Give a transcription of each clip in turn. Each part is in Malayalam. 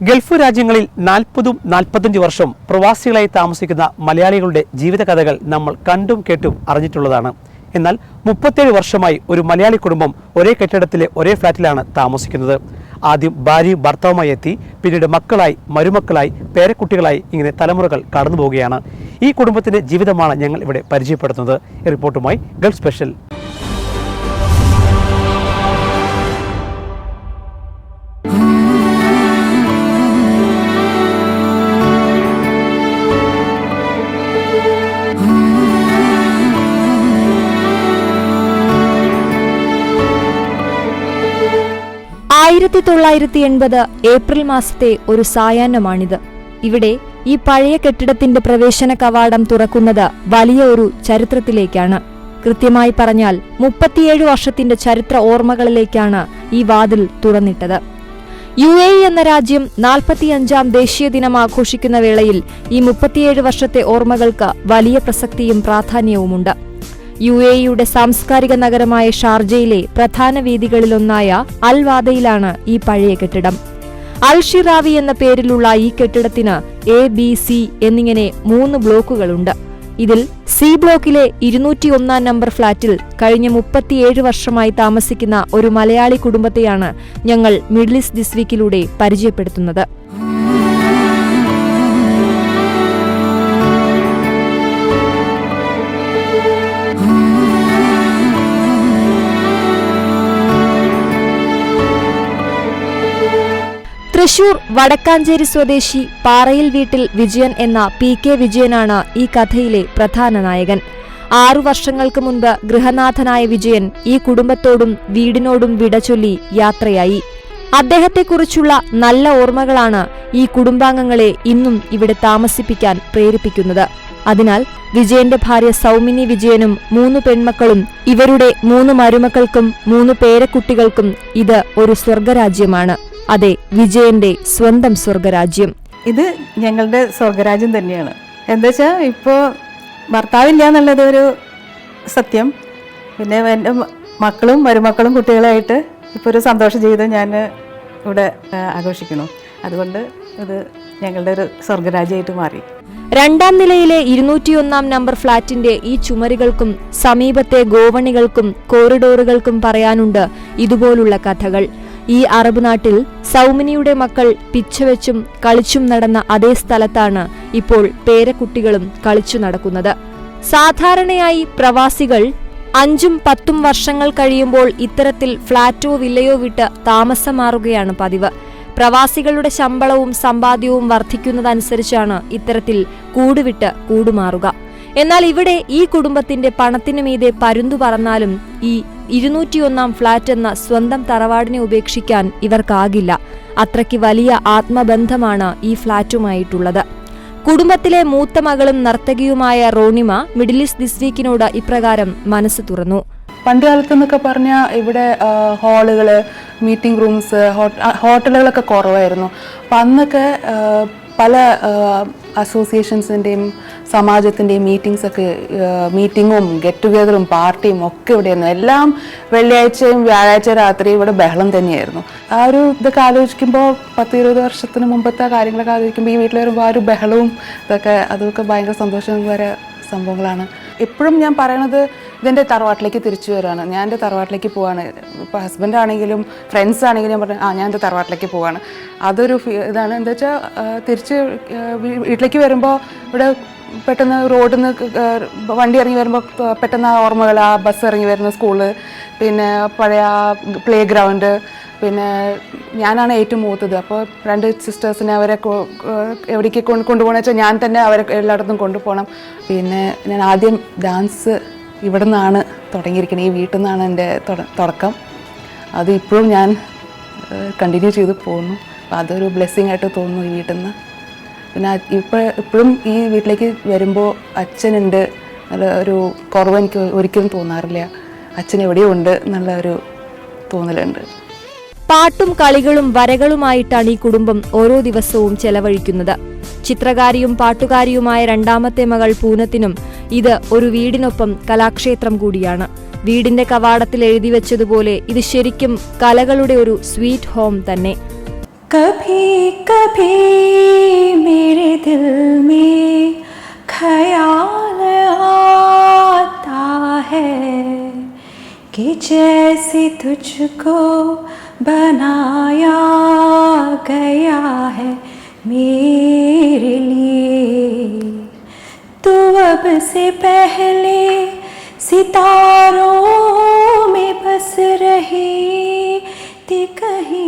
ഗൾഫ് രാജ്യങ്ങളിൽ നാൽപ്പതും നാൽപ്പത്തഞ്ച് വർഷം പ്രവാസികളായി താമസിക്കുന്ന മലയാളികളുടെ ജീവിതകഥകൾ നമ്മൾ കണ്ടും കേട്ടും അറിഞ്ഞിട്ടുള്ളതാണ്. എന്നാൽ മുപ്പത്തേഴ് വർഷമായി ഒരു മലയാളി കുടുംബം ഒരേ കെട്ടിടത്തിലെ ഒരേ ഫ്ളാറ്റിലാണ് താമസിക്കുന്നത്. ആദ്യം ഭാര്യയും ഭർത്താവുമായി എത്തി പിന്നീട് മക്കളായി മരുമക്കളായി പേരക്കുട്ടികളായി ഇങ്ങനെ തലമുറകൾ കടന്നു പോവുകയാണ് ഈ കുടുംബത്തിന്റെ ജീവിതമാണ് ഞങ്ങൾ ഇവിടെ പരിചയപ്പെടുത്തുന്നത്. റിപ്പോർട്ടുമായി ഗൾഫ് സ്പെഷ്യൽ ആയിരത്തി തൊള്ളായിരത്തി എൺപത് ഏപ്രിൽ മാസത്തെ ഒരു സായാഹ്നമാണിത്. ഇവിടെ ഈ പഴയ കെട്ടിടത്തിന്റെ പ്രവേശന കവാടം തുറക്കുന്നത് വലിയ ഒരു ചരിത്രത്തിലേക്കാണ്. കൃത്യമായി പറഞ്ഞാൽ മുപ്പത്തിയേഴ് വർഷത്തിന്റെ ചരിത്ര ഓർമ്മകളിലേക്കാണ് ഈ വാതിൽ തുറന്നിട്ടത്. യു എ എന്ന രാജ്യം നാൽപ്പത്തിയഞ്ചാം ദേശീയ ദിനം ആഘോഷിക്കുന്ന വേളയിൽ ഈ മുപ്പത്തിയേഴ് വർഷത്തെ ഓർമ്മകൾക്ക് വലിയ പ്രസക്തിയും പ്രാധാന്യവുമുണ്ട്. യു എ ഇയുടെ സാംസ്കാരിക നഗരമായ ഷാർജയിലെ പ്രധാന വീതികളിലൊന്നായ അൽവാദയിലാണ് ഈ പഴയ കെട്ടിടം. അൽ ഷിറാവി എന്ന പേരിലുള്ള ഈ കെട്ടിടത്തിന് എ ബി സി എന്നിങ്ങനെ മൂന്ന് ബ്ലോക്കുകളുണ്ട്. ഇതിൽ സി ബ്ലോക്കിലെ ഇരുന്നൂറ്റി ഒന്നാം നമ്പർ ഫ്ളാറ്റിൽ കഴിഞ്ഞ മുപ്പത്തിയേഴ് വർഷമായി താമസിക്കുന്ന ഒരു മലയാളി കുടുംബത്തെയാണ് ഞങ്ങൾ മിഡിൽ ഈസ്റ്റ് ദിസ് വീക്കിലൂടെ പരിചയപ്പെടുത്തുന്നത്. തൃശൂർ വടക്കാഞ്ചേരി സ്വദേശി പാറയിൽ വീട്ടിൽ വിജയൻ എന്ന പി കെ വിജയനാണ് ഈ കഥയിലെ പ്രധാന നായകൻ. ആറു വർഷങ്ങൾക്ക് മുൻപ് ഗൃഹനാഥനായ വിജയൻ ഈ കുടുംബത്തോടും വീടിനോടും വിട ചൊല്ലി യാത്രയായി. അദ്ദേഹത്തെക്കുറിച്ചുള്ള നല്ല ഓർമ്മകളാണ് ഈ കുടുംബാംഗങ്ങളെ ഇന്നും ഇവിടെ താമസിപ്പിക്കാൻ പ്രേരിപ്പിക്കുന്നത്. അതിനാൽ വിജയന്റെ ഭാര്യ സൗമിനി വിജയനും മൂന്ന് പെൺമക്കളും ഇവരുടെ മൂന്ന് മരുമക്കൾക്കും മൂന്ന് പേരക്കുട്ടികൾക്കും ഇത് ഒരു സ്വർഗരാജ്യമാണ്. അതെ വിജയന്റെ സ്വന്തം സ്വർഗരാജ്യം. ഇത് ഞങ്ങളുടെ സ്വർഗരാജ്യം തന്നെയാണ്. എന്താ വെച്ചാൽ ഇപ്പോൾ ഭർത്താവില്ല എന്നുള്ളത് ഒരു സത്യം. പിന്നെ എന്റെ മക്കളും മരുമക്കളും കുട്ടികളായിട്ട് ഇപ്പോൾ ഒരു സന്തോഷ ജീവിതം ഞാൻ ഇവിടെ ആഘോഷിക്കണം ആഘോഷിക്കുന്നു. അതുകൊണ്ട് ഇത് ഞങ്ങളുടെ ഒരു സ്വർഗരാജ്യമായിട്ട് മാറി. രണ്ടാം നിലയിലെ ഇരുന്നൂറ്റിയൊന്നാം നമ്പർ ഫ്ളാറ്റിന്റെ ഈ ചുമരുകൾക്കും സമീപത്തെ ഗോവണികൾക്കും കോറിഡോറുകൾക്കും പറയാനുണ്ട് ഇതുപോലുള്ള കഥകൾ. ഈ അറബ് നാട്ടിൽ സൗമിനിയുടെ മക്കൾ പിച്ചവെച്ചും കളിച്ചും നടന്ന അതേ സ്ഥലത്താണ് ഇപ്പോൾ പേരക്കുട്ടികളും കളിച്ചു നടക്കുന്നത്. സാധാരണയായി പ്രവാസികൾ അഞ്ചും പത്തും വർഷങ്ങൾ കഴിയുമ്പോൾ ഇത്തരത്തിൽ ഫ്ളാറ്റോ വില്ലയോ വിട്ട് താമസം മാറുകയാണ് പതിവ്. പ്രവാസികളുടെ ശമ്പളവും സമ്പാദ്യവും വർദ്ധിക്കുന്നതനുസരിച്ചാണ് ഇത്തരത്തിൽ കൂടുവിട്ട് കൂടുമാറുക. എന്നാൽ ഇവിടെ ഈ കുടുംബത്തിന്റെ പണത്തിനു മീതെ പരുന്തു പറന്നാലും ഈ ഇരുന്നൂറ്റിയൊന്നാം ഫ്ളാറ്റ് എന്ന സ്വന്തം തറവാടിനെ ഉപേക്ഷിക്കാൻ ഇവർക്കാകില്ല. അത്രയ്ക്ക് വലിയ ആത്മബന്ധമാണ് ഈ ഫ്ളാറ്റുമായിട്ടുള്ളത്. കുടുംബത്തിലെ മൂത്ത മകളും നർത്തകിയുമായ റോണിമ മിഡിൽ ഈസ്റ്റ് ദിസ് വീക്കിനോട് ഇപ്രകാരം മനസ്സ് തുറന്നു. പണ്ട് കാലത്ത് എന്നൊക്കെ പറഞ്ഞാൽ ഇവിടെ ഹാളുകൾ മീറ്റിംഗ് റൂംസ് ഹോട്ടലുകളൊക്കെ കുറവായിരുന്നു. അപ്പം അന്നൊക്കെ പല അസോസിയേഷൻസിന്റെയും സമാജത്തിന്റെയും മീറ്റിങ്സൊക്കെ മീറ്റിങ്ങും ഗെറ്റ് ടുഗെദറും പാർട്ടിയും ഒക്കെ ഇവിടെയായിരുന്നു എല്ലാം വെള്ളിയാഴ്ചയും വ്യാഴാഴ്ച രാത്രി ഇവിടെ ബഹളം തന്നെയായിരുന്നു. ആ ഒരു ഇതൊക്കെ ആലോചിക്കുമ്പോൾ പത്ത് ഇരുപത് വർഷത്തിന് മുമ്പത്തെ കാര്യങ്ങളൊക്കെ ആലോചിക്കുമ്പോൾ ഈ വീട്ടിൽ വരുമ്പോൾ ആ ഒരു ബഹളവും ഇതൊക്കെ അതൊക്കെ ഭയങ്കര സന്തോഷം വരെ സംഭവങ്ങളാണ്. എപ്പോഴും ഞാൻ പറയണത് ഇതെന്റെ തറവാട്ടിലേക്ക് തിരിച്ചു വരികയാണ് ഞാൻ എന്റെ തറവാട്ടിലേക്ക് പോവാണ്. ഇപ്പോൾ ഹസ്ബൻഡ് ആണെങ്കിലും ഫ്രണ്ട്സ് ആണെങ്കിലും ഞാൻ പറഞ്ഞു ആ ഞാൻ എന്റെ തറവാട്ടിലേക്ക് പോവാണ്. അതൊരു ഇതാണ് എന്താ വെച്ചാൽ തിരിച്ച് വീട്ടിലേക്ക് വരുമ്പോൾ ഇവിടെ പെട്ടെന്ന് റോഡിൽ നിന്ന് വണ്ടി ഇറങ്ങി വരുമ്പോൾ പെട്ടെന്ന് ആ ഓർമ്മകൾ ആ ബസ് ഇറങ്ങി വരുന്ന സ്കൂൾ പിന്നെ പഴയ പ്ലേ ഗ്രൗണ്ട് പിന്നെ ഞാനാണ് ഏറ്റവും മൂത്തത്. അപ്പോൾ രണ്ട് സിസ്റ്റേഴ്സിനെ അവരെ എവിടേക്ക് കൊണ്ട് കൊണ്ടുപോകണമെന്ന് വെച്ചാൽ ഞാൻ തന്നെ അവരെ എല്ലായിടത്തും കൊണ്ടുപോകണം. പിന്നെ ഞാൻ ആദ്യം ഡാൻസ് ഇവിടെ നിന്നാണ് തുടങ്ങിയിരിക്കുന്നത് ഈ വീട്ടിൽ നിന്നാണ് എന്റെ തുടക്കം. അത് ഇപ്പോഴും ഞാൻ കണ്ടിന്യൂ ചെയ്ത് പോകുന്നു. അപ്പോൾ അതൊരു ബ്ലെസ്സിങ് ആയിട്ട് തോന്നുന്നു ഈ വീട്ടിൽ നിന്ന് പിന്നെ ഇപ്പോൾ ഇപ്പോഴും ഈ വീട്ടിലേക്ക് വരുമ്പോൾ അച്ഛനുണ്ട് നല്ല ഒരു കുറവ് എനിക്ക് ഒരിക്കലും തോന്നാറില്ല. അച്ഛൻ എവിടെയോ ഉണ്ട് എന്നുള്ള ഒരു തോന്നലുണ്ട്. പാട്ടും കളികളും വരകളുമായിട്ടാണ് ഈ കുടുംബം ഓരോ ദിവസവും ചെലവഴിക്കുന്നത് ചിത്രകാരിയും പാട്ടുകാരിയുമായ രണ്ടാമത്തെ മകൾ പൂനത്തിനും ഇത് ഒരു വീടിനൊപ്പം കലാക്ഷേത്രം കൂടിയാണ് വീടിന്റെ കവാടത്തിൽ എഴുതി വെച്ചതുപോലെ ഇത് ശരിക്കും കലകളുടെ ഒരു സ്വീറ്റ് ഹോം തന്നെ कभी कभी मेरे दिल में ख्याल आता है कि जैसे तुझको बनाया गया है मेरे लिए तू अब से पहले सितारों में बस रही थी कहीं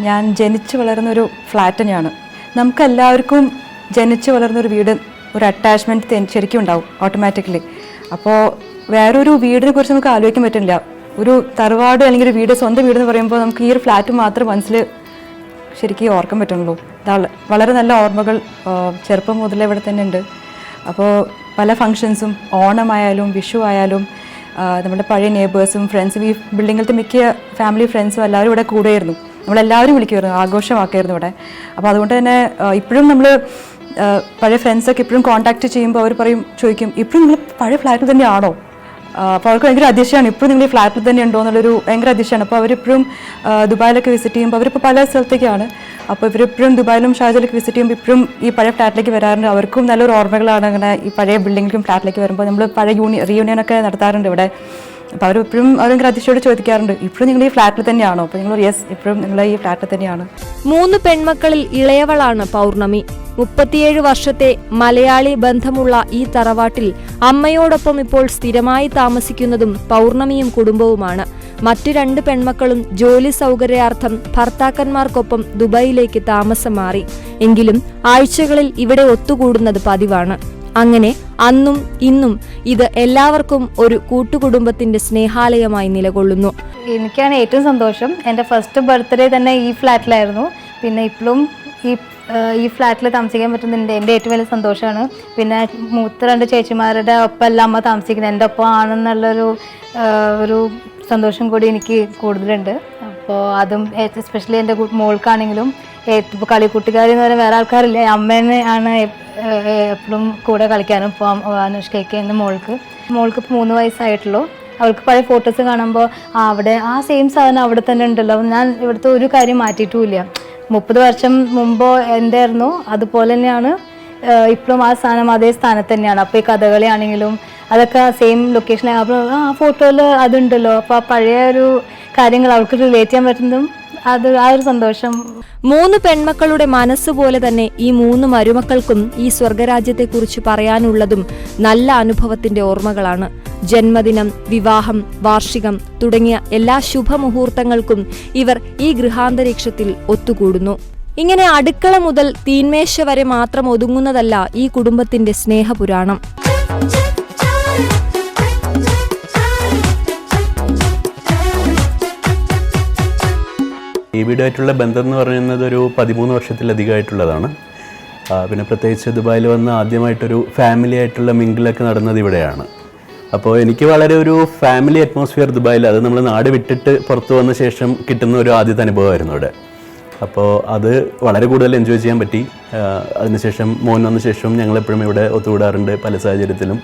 ഞാൻ ജനിച്ചു വളർന്ന ഒരു ഫ്ലാറ്റ് തന്നെയാണ് നമുക്കെല്ലാവർക്കും ജനിച്ചു വളർന്ന ഒരു വീട് ഒരു അറ്റാച്ച്മെൻറ്റ് ശരിക്കും ഉണ്ടാവും ഓട്ടോമാറ്റിക്കലി അപ്പോൾ വേറൊരു വീടിനെ കുറിച്ച് നമുക്ക് ആലോചിക്കാൻ പറ്റില്ല ഒരു തറവാട് അല്ലെങ്കിൽ ഒരു വീട് സ്വന്തം വീട് എന്ന് പറയുമ്പോൾ നമുക്ക് ഈ ഒരു ഫ്ലാറ്റ് മാത്രം മനസ്സിൽ ശരിക്കും ഓർക്കാൻ പറ്റുള്ളൂ വളരെ നല്ല ഓർമ്മകൾ ചെറുപ്പം മുതലേ ഇവിടെ തന്നെ ഉണ്ട്. അപ്പോൾ പല ഫങ്ഷൻസും ഓണമായാലും വിഷു ആയാലും നമ്മുടെ പഴയ നേബേഴ്സും ഫ്രണ്ട്സും ഈ ബിൽഡിങ്ങിലത്തെ മിക്ക ഫാമിലി ഫ്രണ്ട്സും എല്ലാവരും ഇവിടെ കൂടെയായിരുന്നു. നമ്മളെല്ലാവരും വിളിക്കുമായിരുന്നു ആഘോഷമാക്കായിരുന്നു ഇവിടെ. അപ്പോൾ അതുകൊണ്ട് തന്നെ ഇപ്പോഴും നമ്മൾ പഴയ ഫ്രണ്ട്സൊക്കെ ഇപ്പോഴും കോൺടാക്ട് ചെയ്യുമ്പോൾ അവർ പറയും ചോദിക്കും ഇപ്പോഴും നിങ്ങൾ പഴയ ഫ്ലാറ്റിൽ തന്നെയാണോ? അപ്പോൾ അവർക്ക് ഭയങ്കര അതിശയമാണ്. ഇപ്പോഴും നിങ്ങൾ ഈ ഫ്ലാറ്റിൽ തന്നെ ഉണ്ടോ എന്നുള്ളൊരു ഭയങ്കര അതിശയമാണ്. അപ്പോൾ അവരിപ്പോഴും ദുബായിലൊക്കെ വിസിറ്റ് ചെയ്യുമ്പോൾ അവരിപ്പോൾ പല സ്ഥലത്തേക്കാണ്. അപ്പോൾ ഇവരിപ്പോഴും ദുബായിലും ഷാജയിലൊക്കെ വിസിറ്റ് ചെയ്യുമ്പോൾ ഇപ്പോഴും ഈ പഴയ ഫ്ലാറ്റിലേക്ക് വരാറുണ്ട്. അവർക്കും നല്ലൊരു ഓർമ്മകളാണ് അങ്ങനെ ഈ പഴയ ബിൽഡിങ്ങിലും ഫ്ലാറ്റിലേക്ക് വരുമ്പോൾ നമ്മൾ പഴയ യൂണി റീയൂണിയൻ ഒക്കെ നടത്താറുണ്ട് ഇവിടെ. അപ്പോൾ അവർ ഇപ്പോഴും അവർ ഭയങ്കര അതിശയോട് ചോദിക്കാറുണ്ട്. ഇപ്പോഴും നിങ്ങൾ ഈ ഫ്ലാറ്റിൽ തന്നെയാണോ? അപ്പോൾ നിങ്ങൾ യെസ് ഇപ്പോഴും നിങ്ങൾ ഈ ഫ്ലാറ്റിൽ തന്നെയാണ്. മൂന്ന് പെൺമക്കളിൽ ഇളയവളാണ് പൗർണമി. മുപ്പത്തിയേഴ് വർഷത്തെ മലയാളി ബന്ധമുള്ള ഈ തറവാട്ടിൽ അമ്മയോടൊപ്പം ഇപ്പോൾ സ്ഥിരമായി താമസിക്കുന്നതും പൗർണമിയും കുടുംബവുമാണ്. മറ്റു രണ്ട് പെൺമക്കളും ജോലി സൗകര്യാർത്ഥം ഭർത്താക്കന്മാർക്കൊപ്പം ദുബായിലേക്ക് താമസം മാറി. എങ്കിലും ആഴ്ചകളിൽ ഇവിടെ ഒത്തുകൂടുന്നത് പതിവാണ്. അങ്ങനെ അന്നും ഇന്നും ഇത് എല്ലാവർക്കും ഒരു കൂട്ടുകുടുംബത്തിന്റെ സ്നേഹാലയമായി നിലകൊള്ളുന്നു. എനിക്കാണ് ഏറ്റവും സന്തോഷം. എന്റെ ഫസ്റ്റ് ബർത്ത്ഡേ തന്നെ ഈ ഫ്ലാറ്റിലായിരുന്നു പിന്നെ ഇപ്പോഴും ഈ ഈ ഫ്ലാറ്റിൽ താമസിക്കാൻ പറ്റുന്നുണ്ട് എന്റെ ഏറ്റവും വലിയ സന്തോഷമാണ്. പിന്നെ മൂത്ത രണ്ട് ചേച്ചിമാരുടെ ഒപ്പമല്ല അമ്മ താമസിക്കുന്നത്. എന്റെ ഒപ്പം ആണെന്നുള്ളൊരു ഒരു സന്തോഷം കൂടി എനിക്ക് കൂടുതലുണ്ട്. അപ്പോൾ അതും എസ്പെഷ്യലി എന്റെ മോൾക്കാണെങ്കിലും ഇപ്പോൾ കളിക്കുട്ടിക്കാരി എന്ന് പറയുന്ന വേറെ ആൾക്കാരില്ല അമ്മേനെ ആണ് എപ്പോഴും കൂടെ കളിക്കാനും ഇപ്പോൾ അനുഷ്കയ്ക്ക് എന്റെ മോൾക്ക്. മോൾക്ക് ഇപ്പോൾ മൂന്ന് വയസ്സായിട്ടുള്ളൂ. അവൾക്ക് പഴയ ഫോട്ടോസ് കാണുമ്പോൾ അവിടെ ആ സെയിം സാധനം അവിടെ തന്നെ ഉണ്ടല്ലോ. ഞാൻ ഇവിടുത്തെ ഒരു കാര്യം മാറ്റിയിട്ടുമില്ല. മുപ്പത് വർഷം മുമ്പോ എന്തായിരുന്നു? അതുപോലെ തന്നെയാണ് ഇപ്പോഴും ആ സ്ഥാനം അതേ സ്ഥാനത്ത് തന്നെയാണ്. അപ്പോൾ ഈ കഥകളി ആണെങ്കിലും അതൊക്കെ സെയിം ലൊക്കേഷനിൽ ആ ഫോട്ടോയിൽ അതുണ്ടല്ലോ. അപ്പോൾ ആ പഴയ ഒരു കാര്യങ്ങൾ അവർക്ക് റിലേറ്റ് ചെയ്യാൻ പറ്റുന്നതും അത് ആ ഒരു സന്തോഷം. മൂന്ന് പെൺമക്കളുടെ മനസ്സ് പോലെ തന്നെ ഈ മൂന്ന് മരുമക്കൾക്കും ഈ സ്വർഗരാജ്യത്തെക്കുറിച്ച് പറയാനുള്ളതും നല്ല അനുഭവത്തിന്റെ ഓർമ്മകളാണ്. ജന്മദിനം വിവാഹം വാർഷികം തുടങ്ങിയ എല്ലാ ശുഭമുഹൂർത്തങ്ങൾക്കും ഇവർ ഈ ഗൃഹാന്തരീക്ഷത്തിൽ ഒത്തുകൂടുന്നു. ഇങ്ങനെ അടുക്കള മുതൽ തീന്മേശ വരെ മാത്രം ഒതുങ്ങുന്നതല്ല ഈ കുടുംബത്തിന്റെ സ്നേഹപുരാണം. വീടുമായിട്ടുള്ള ബന്ധം എന്ന് പറയുന്നത് ഒരു പതിമൂന്ന് വർഷത്തിലധികമായിട്ടുള്ളതാണ്. പിന്നെ പ്രത്യേകിച്ച് ദുബായിൽ വന്ന് ആദ്യമായിട്ടൊരു ഫാമിലി ആയിട്ടുള്ള മിങ്കിലൊക്കെ നടന്നത് ഇവിടെയാണ്. അപ്പോൾ എനിക്ക് വളരെ ഒരു ഫാമിലി അറ്റ്മോസ്ഫിയർ ദുബായിൽ അത് നമ്മൾ നാട് വിട്ടിട്ട് പുറത്തു വന്ന ശേഷം കിട്ടുന്ന ഒരു ആദ്യത്തെ അനുഭവമായിരുന്നു ഇവിടെ അപ്പോൾ അത് വളരെ കൂടുതൽ എൻജോയ് ചെയ്യാൻ പറ്റി. അതിനുശേഷം മോൻ വന്ന ശേഷം ഞങ്ങൾ എപ്പോഴും ഇവിടെ ഒത്തുകൂടാറുണ്ട് പല സാഹചര്യത്തിലും.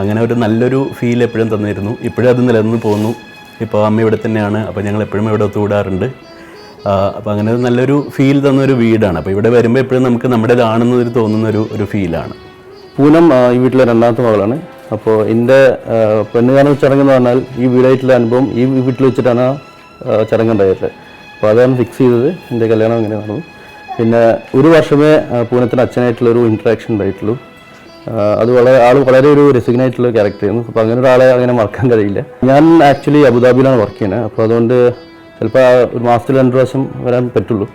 അങ്ങനെ ഒരു നല്ലൊരു ഫീൽ എപ്പോഴും തന്നിരുന്നു. ഇപ്പോഴും അത് നിലനിന്ന് പോകുന്നു. ഇപ്പോൾ അമ്മ ഇവിടെ തന്നെയാണ്. അപ്പോൾ ഞങ്ങൾ എപ്പോഴും ഇവിടെ ഒത്തുകൂടാറുണ്ട്. അപ്പോൾ അങ്ങനെ നല്ലൊരു ഫീൽ തന്നൊരു വീടാണ്. അപ്പോൾ ഇവിടെ വരുമ്പോൾ എപ്പോഴും നമുക്ക് നമ്മുടേതാണെന്നൊരു തോന്നുന്ന ഒരു ഫീലാണ് പൂനം ഈ വീട്ടിലെ രണ്ടാമത്തെ മകളാണ്. അപ്പോൾ എന്റെ പെണ്ണുകാണൽ ചടങ്ങെന്ന് പറഞ്ഞാൽ ഈ വീടായിട്ടുള്ള അനുഭവം ഈ വീട്ടിൽ വെച്ചിട്ടാണ് ചടങ്ങുണ്ടായിട്ടുള്ളത് അപ്പോൾ അതാണ് ഫിക്സ് ചെയ്തത്. എന്റെ കല്യാണം അങ്ങനെ നടന്നു പിന്നെ ഒരു വർഷമേ പൂനത്തിന്റെ അച്ഛനായിട്ടുള്ളൊരു ഇൻട്രാക്ഷൻ ഉണ്ടായിട്ടുള്ളൂ. അത് വളരെ ആൾ വളരെ ഒരു രസികൻ ആയിട്ടുള്ള ക്യാരക്ടറായിരുന്നു അപ്പോൾ അങ്ങനെ ഒരാളെ അങ്ങനെ മറക്കാൻ കഴിയില്ല. ഞാൻ ആക്ച്വലി അബുദാബിയിലാണ് വർക്ക് ചെയ്യുന്നത്. അപ്പോൾ അതുകൊണ്ട് ചിലപ്പോൾ ഒരു മാസത്തിൽ രണ്ട് പ്രാവശ്യം വരാൻ പറ്റുള്ളൂ.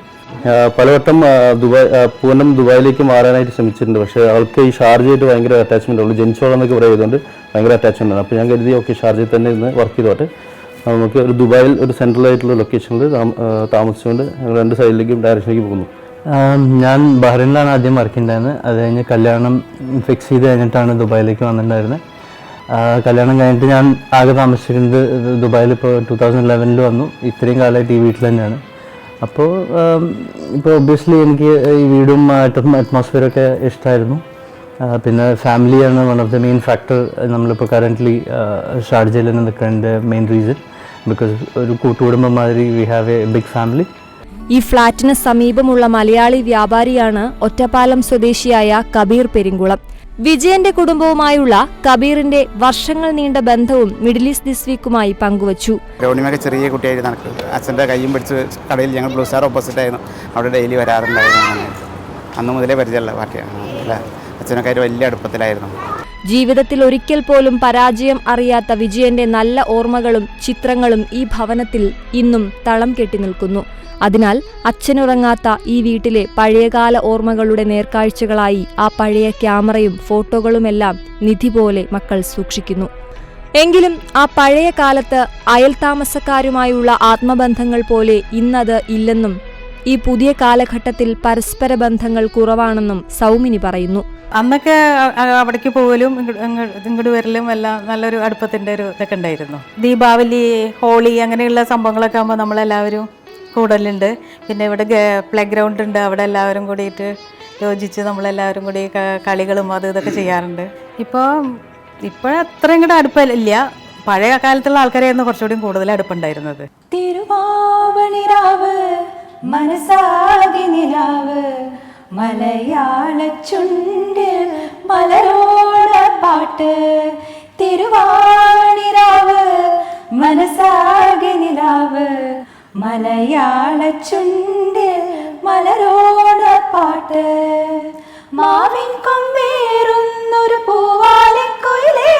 പലവട്ടം ദുബായ് പൂനം ദുബായിലേക്ക് മാറാനായിട്ട് ശ്രമിച്ചിട്ടുണ്ട്. പക്ഷേ അവൾക്ക് ഈ ഷാർജയായിട്ട് ഭയങ്കര അറ്റാച്ച്മെന്റ് ഉള്ളൂ. ജനിച്ചോളെന്നൊക്കെ പറയുന്നതുകൊണ്ട് ഭയങ്കര അറ്റാച്ച്മെന്റ് ആണ്. അപ്പോൾ ഞാൻ കരുതി ഓക്കെ ഷാർജയിൽ തന്നെ ഇന്ന് വർക്ക് ചെയ്തോട്ടെ. നമുക്ക് ഒരു ദുബായിൽ ഒരു സെൻട്രൽ ആയിട്ടുള്ള ലൊക്കേഷനിൽ താമസിച്ചുകൊണ്ട് ഞങ്ങൾ രണ്ട് സൈഡിലേക്കും ഡയറക്ഷനിലേക്ക് പോകുന്നു. ഞാൻ ബഹ്റിനിലാണ് ആദ്യം വർക്ക് ഉണ്ടായിരുന്നത് അത് കഴിഞ്ഞ് കല്യാണം ഫിക്സ് ചെയ്ത് കഴിഞ്ഞിട്ടാണ് ദുബായിലേക്ക് വന്നിട്ടുണ്ടായിരുന്നത്. കല്യാണം കഴിഞ്ഞിട്ട് ഞാൻ ആകെ താമസിച്ചിരുന്നത് ദുബായിൽ ഇപ്പോൾ ടൂ തൗസൻഡ് ലെവനിൽ വന്നു. ഇത്രയും കാലമായിട്ട് ഈ വീട്ടിൽ തന്നെയാണ്. അപ്പോൾ ഇപ്പോൾ ഒബ്വിയസ്ലി എനിക്ക് ഈ വീടും അറ്റ്മോസ്ഫിയറൊക്കെ ഇഷ്ടമായിരുന്നു പിന്നെ ഫാമിലിയാണ് one of the main factor നമ്മളിപ്പോൾ കറന്റ്ലി ഷാർജയിൽ നിൽക്കേണ്ട മെയിൻ റീസൺ ബിക്കോസ് ഒരു കൂട്ടുകുടുംബം മാതിരി we have a big family ഈ ഫ്ളാറ്റിന് സമീപമുള്ള മലയാളി വ്യാപാരിയാണ് ഒറ്റപ്പാലം സ്വദേശിയായ കബീർ പെരിങ്കുളം. വിജയന്റെ കുടുംബവുമായുള്ള കബീറിന്റെ വർഷങ്ങൾ നീണ്ട ബന്ധവും മിഡിൽ ഈസ്റ്റ് ദിസ് വീക്കുമായി പങ്കുവച്ചു. രോണിമൊക്കെ ചെറിയ കുട്ടിയായിരുന്നു നടക്കും. അച്ഛന്റെ കൈയും പിടിച്ച് കടയിൽ ഞങ്ങൾ ബ്ലൂ സ്റ്റാർ ഓപ്പോസിറ്റ് ആയിരുന്നു. അവിടെ ഡെയിലി വരാറുണ്ടായിരുന്നു. അന്ന് മുതലേ പരിചയമുള്ള പാർട്ടിയാണ്. അച്ഛനൊക്കെ വലിയ അടുപ്പത്തിലായിരുന്നു. ജീവിതത്തിൽ ഒരിക്കൽ പോലും പരാജയം അറിയാത്ത വിജയന്റെ നല്ല ഓർമ്മകളും ചിത്രങ്ങളും ഈ ഭവനത്തിൽ ഇന്നും തളം കെട്ടി നിൽക്കുന്നു. അതിനാൽ അച്ഛനുറങ്ങാത്ത ഈ വീട്ടിലെ പഴയകാല ഓർമ്മകളുടെ നേർക്കാഴ്ചകളായി ആ പഴയ ക്യാമറയും ഫോട്ടോകളുമെല്ലാം നിധി പോലെ മക്കൾ സൂക്ഷിക്കുന്നു. എങ്കിലും ആ പഴയ കാലത്ത് അയൽതാമസക്കാരുമായുള്ള ആത്മബന്ധങ്ങൾ പോലെ ഇന്നത് ഇല്ലെന്നും ഈ പുതിയ കാലഘട്ടത്തിൽ പരസ്പര ബന്ധങ്ങൾ കുറവാണെന്നും സൗമിനി പറയുന്നു. അന്നൊക്കെ അവിടേക്ക് പോകലും ഇങ്ങട് ഇങ്ങട് ഇങ്ങോട്ട് വരലും എല്ലാം നല്ലൊരു അടുപ്പത്തിന്റെ ഒരു ഇതൊക്കെ ഉണ്ടായിരുന്നു. ദീപാവലി ഹോളി അങ്ങനെയുള്ള സംഭവങ്ങളൊക്കെ ആകുമ്പോൾ നമ്മളെല്ലാവരും കൂടലുണ്ട്. പിന്നെ ഇവിടെ പ്ലേ ഗ്രൗണ്ട് ഉണ്ട്. അവിടെ എല്ലാവരും കൂടിയിട്ട് യോജിച്ച് നമ്മളെല്ലാവരും കൂടി കളികളും അത് ഇതൊക്കെ ചെയ്യാറുണ്ട്. ഇപ്പോൾ ഇപ്പോഴത്ര ഇങ്ങോട്ട് അടുപ്പമില്ല പഴയ കാലത്തുള്ള ആൾക്കാരായിരുന്നു കുറച്ചുകൂടി കൂടുതൽ അടുപ്പുണ്ടായിരുന്നത്. തിരുവാവണിരാവ് മനസ്സാകെ നിലാവ്. മലയാള ചുണ്ടിൽ മലരോട പാട്ട് തിരുവാണിരാവ് മനസ്സാകെ നിലാവ്. മലയാള ചുണ്ടിൽ മലരോട പാട്ട് മാവിൻ കൊമ്പേറുന്നൊരു പൂവാലിക്കൊയിലേ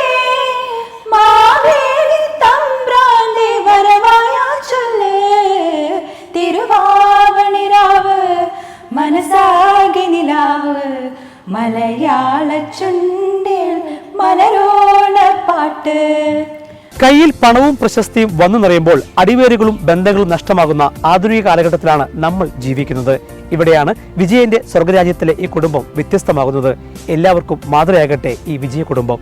മാവേലി തമ്പ്രാന്റെ വരവായ ചൊല്ലേ തിരുവാവണിരാവ് മനസ്സാകെ നിലാവ് മലയാള ചുണ്ടിൽ മലരോണ പാട്ട്. കയ്യിൽ പണവും പ്രശസ്തിയും വന്നു നിറയുമ്പോൾ അടിവേരുകളും ബന്ധങ്ങളും നഷ്ടമാകുന്ന ആധുനിക കാലഘട്ടത്തിലാണ് നമ്മൾ ജീവിക്കുന്നത്. ഇവിടെയാണ് വിജയന്റെ സ്വർഗരാജ്യത്തിലെ ഈ കുടുംബം വ്യത്യസ്തമാകുന്നത്. എല്ലാവർക്കും മാതൃയാകട്ടെ ഈ വിജയ കുടുംബം.